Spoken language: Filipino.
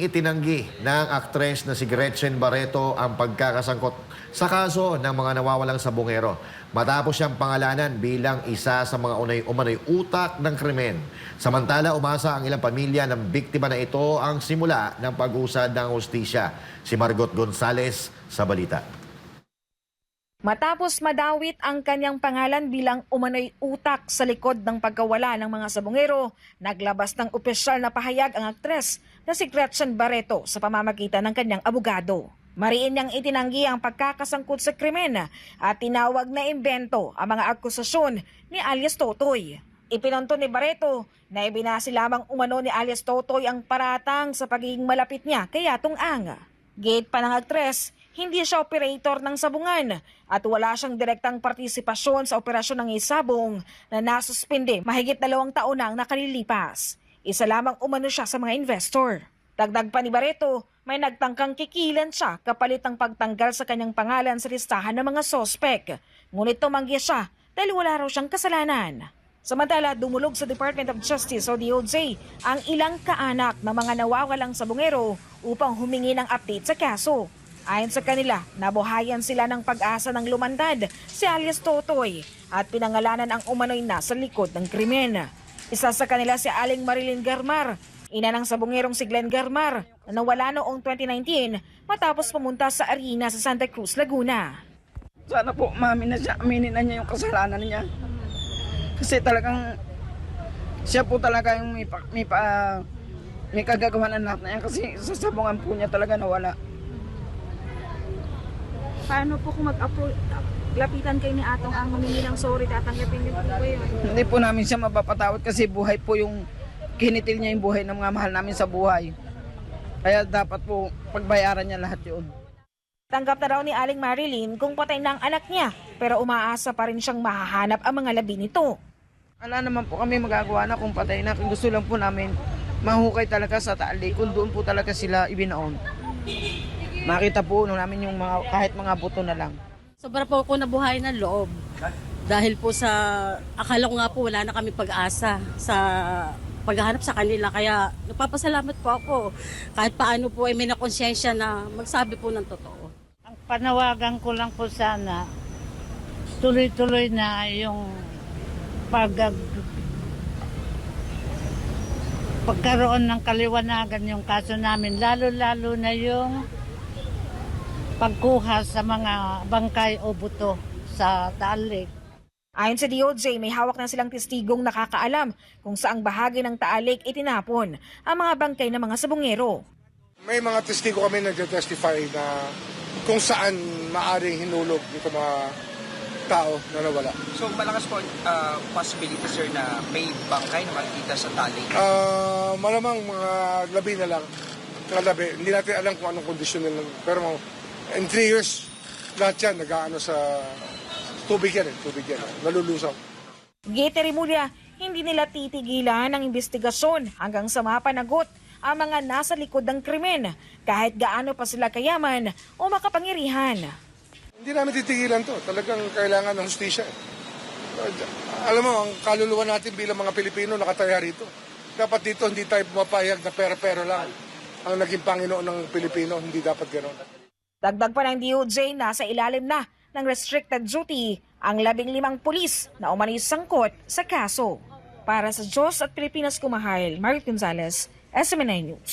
Itinanggi ng aktres na si Gretchen Barreto ang pagkakasangkot sa kaso ng mga nawawalang sabongero matapos siyang pangalanan bilang isa sa mga unay umano'y utak ng krimen. Samantala, umasa ang ilang pamilya ng biktima na ito ang simula ng pag-usad ng hustisya. Si Margot Gonzales sa balita. Matapos madawit ang kanyang pangalan bilang umano'y utak sa likod ng pagkawala ng mga sabongero, naglabas ng opisyal na pahayag ang aktres na si Gretchen Barreto sa pamamagitan ng kanyang abogado. Mariin niyang itinanggi ang pagkakasangkot sa krimen at tinawag na imbento ang mga akusasyon ni alias Totoy. Ipinanto ni Barreto na ibinasi lamang umano ni alias Totoy ang paratang sa pagiging malapit niya kay Atong Ang. Gate pa ng aktres, hindi siya operator ng sabungan at wala siyang direktang partisipasyon sa operasyon ng isabong na nasuspinde mahigit dalawang taon na ang nakalilipas. Isa lamang umano siya sa mga investor. Dagdag pa ni Barreto, may nagtangkang kikilan siya kapalit ng pagtanggal sa kanyang pangalan sa listahan ng mga sospek. Ngunit tumanggi siya dahil wala raw siyang kasalanan. Samantala, dumulog sa Department of Justice o DOJ ang ilang kaanak ng mga nawawalang sabungero upang humingi ng update sa kaso. Ayon sa kanila, nabuhayan sila ng pag-asa ng lumantad si alias Totoy at pinangalanan ang umano'y nasa likod ng krimen. Isa sa kanila si Aling Marilyn Garmar, ina ng sabungerong si Glenn Garmar na nawala noong 2019 matapos pumunta sa arena sa Santa Cruz, Laguna. Sana po mami na siya, aminin na niya yung kasalanan niya. Kasi talagang siya po talaga yung may, pa, may, pa, may kagagawa ng lahat na yan. Kasi sa sabungan po niya talaga nawala. Paano po kung mag-approach, lapitan kayo ni Atong ang humingi ng sorry, tatanggapin din po ba yun? Hindi po namin siya mapapatawad kasi buhay po yung kinitil niya yung buhay ng mga mahal namin sa buhay. Kaya dapat po pagbayaran niya lahat yun. Tanggap na raw ni Aling Marilyn kung patay na ang anak niya pero umaasa pa rin siyang mahahanap ang mga labi nito. Wala naman po kami magagawa na kung patay na. Kung gusto lang po namin mahukay talaga sa taali kung doon po talaga sila ibinaon. Makita po no namin yung mga, kahit mga buto na lang. Sobra po ako nabuhay ng loob. Dahil po sa, akala ko nga po wala na kami pag-asa sa paghahanap sa kanila. Kaya nagpapasalamat po ako. Kahit paano po ay may nakonsensya na magsabi po ng totoo. Ang panawagan ko lang po sana, tuloy-tuloy na yung pag pagkaroon ng kaliwanagan yung kaso namin, lalo-lalo na yung pagkuha sa mga bangkay o buto sa Taal Lake. Ayon sa DOJ, may hawak na silang testigong nakakaalam kung saang bahagi ng Taalik itinapon ang mga bangkay ng mga sabungero. May mga testigo kami nagte-testify na kung saan maaring hinulog itong mga tao na nawala. So malakas po uh, possibility sir na may bangkay na makikita sa tali. Ah, malamang mga labi na lang. Mga labi. Hindi natin alam kung anong kondisyon nila. Pero in three years, lahat yan nag-ano sa tubig yan eh. Tubig yan. Nalulusaw. Gete Rimulya, hindi nila titigilan ang investigasyon hanggang sa mapanagot ang mga nasa likod ng krimen kahit gaano pa sila kayaman o makapangyarihan. Hindi namin titigilan to. Talagang kailangan ng hustisya. eh. Alam mo, ang kaluluwa natin bilang mga Pilipino nakataya rito. Dapat dito hindi tayo pumapayag na pera-pera lang ang naging Panginoon ng Pilipino. Hindi dapat gano'n. Dagdag pa ng DOJ, nasa ilalim na ng restricted duty ang labing limang pulis na umano'y sangkot sa kaso. Para sa Diyos at Pilipinas kumahal, Marit Gonzalez, SMNI News.